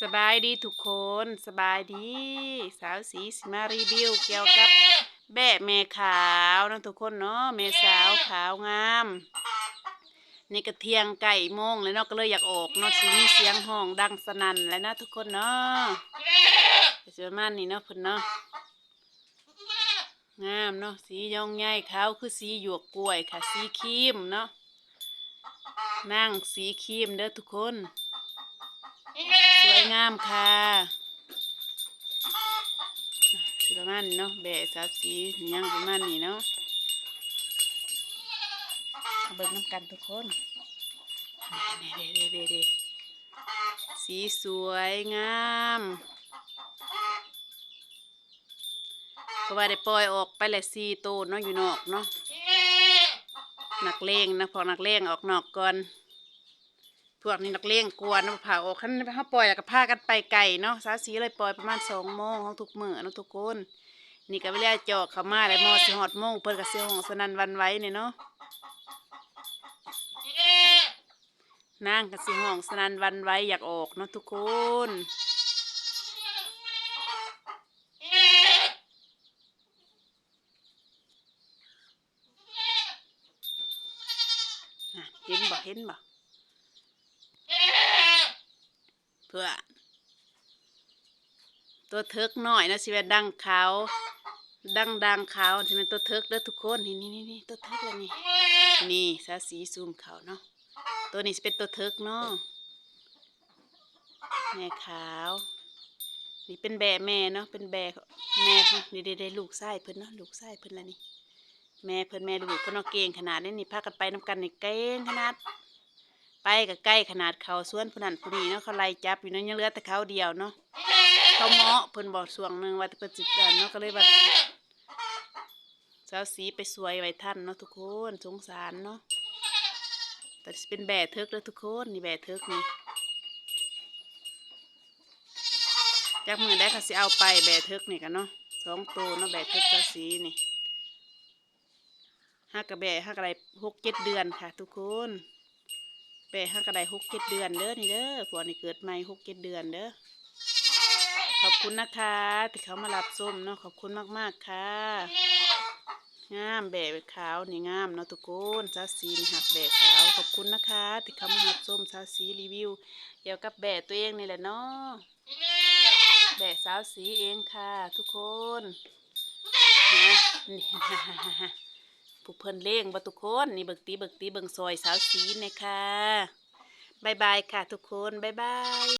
สบายดีทุกคนสบายดี สาวสีสิมารีวิวเกี่ยวกับแบะแม่ขาวนะทุกคนเนาะแม่สาวขาวงามนี่กระเทียงไก่โมงเลยเนาะก็เลยอยากออกเนาะสีมีเสียงห้องดังสนั่นแล้วนะทุกคนเนาะก็จะมาณนี้เนาะพิ่นเนาะงามเนาะสียองใหญ่ขาวคือสีหยวกกล้วยค่ะสีครีมเนาะนั่งสีครีมเด้อทุกคน วยงามค่ะประมาณนี้เนาะแบะสาวสีหยังประมาณนี้เนาะเอาเบิ่งน้ำกันทุกคนเด้เดเดสีสวยงามก็ว่าได้ปล่อยออกไปและสีโตเนาะอยู่นอกเนาะนักเลงนะพอนักเลงออกนอกก่อน พวกนี้นักเลี้ยงกลัวนะผ่าออกขั้นเขาปล่อยแล้วก็พากันไปไก่เนาะสาสีเลยปล่อยประมาณสองโมงของทุกมื้อเนาะทุกคนนี่ก็เวลาจอกเขามาแล้วมอสิฮอดโมงเพิ่นก็สิห้องสนั่นวันไหว้เนี่ยเนาะนางก็สิห้องสนั่นวันไหว้อยากออกเนาะทุกคนเห็นบ่เห็นบ่ เพื่อ ตัวเทิกหน่อยนะสิว่าดังขาวดังดังขาวที่เป็นตัวเทิกเด้อทุกคนนี่นี่นี่ตัวเทิกแล้วนี่นี่สาสีซูมเขาเนาะตัวนี้สิเป็นตัวเทิกเนาะแม่ขาว นี่เป็นแบแม่เนาะเป็นแบแม่ค่ะนี่ได้ได้ลูกไส้เพิ่นเนาะลูกไส้เพิ่นแล้วนี่แม่เพิ่นแม่ลูกเพิ่นเอาะเก่งขนาดนี้นี่พากันไปน้ำกันนี่เก่งขนาด ไปกับใกล้ขนาดเขาส่วนผู้นั้นผู้นี้เนาะเขาไล่จับอยู่เนาะยังเหลือแต่เขาเดียวเนาะเขาเหมาะเพิ่นบอกส่วงหนึ่งว่าเพิ่นจิตกันเนาะก็เลยว่าสาวสีไปสวยไว้ท่านเนาะทุกคนสงสารเนาะแต่เป็นแบะเทิกแล้วทุกคนนี่แบะเทิกนี่จากมือได้เขาสิเอาไปแบะเทิกนี่กันเนาะสองตัวเนาะแบะเทิกสาวสีนี่ห้ากระแบะห้ากระไรหกเจ็ดเดือนค่ะ ทุกคน แปะห้ากระไดหกเจ็ดเดือนเด้อนี่เด้อพวนี้เกิดใหม่หกเจ็ดเดือนเด้อขอบคุณนะคะที่เขามารับส้มเนาะขอบคุณมากๆค่ะงามแบะขาวนี่งามเนาะทุกคนซาซีนี่หักแบะขาวขอบคุณนะคะที่เขามารับส้มซาซีรีวิวเกี่ยวกับแบะตัวเองนี่แหละเนาะแบะสาวสีเองค่ะ ทุกคนนะ ผู้เพิ่นเลี้ยงบ่ทุกคนนี่เบิกตีเบิกตีเบิงซอยสาวสีนนะคะบายบายค่ะทุกคนบายบาย